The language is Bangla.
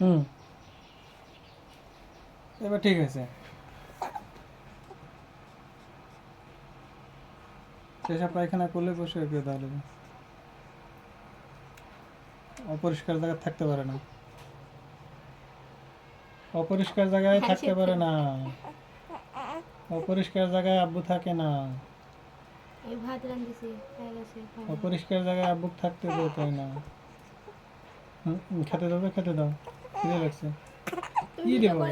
হুম। এবার ঠিক আছে পেশাব পায়খানা করলে বসে তাহলে। অপরিষ্কার জায়গা থাকতে পারে না। অপরিষ্কার জায়গায় থাকতে পারে না। অপরিষ্কার জায়গায় আব্বু থাকে না। এই ভাত রান্ধিছি হয়ে গেছে খাওয়া। অপরিষ্কার জায়গায় আব্বু থাকতে দেয় তাই না? হুম, খেতে দেবে খেতে দাও। খিদে লাগছে ই রে বাবা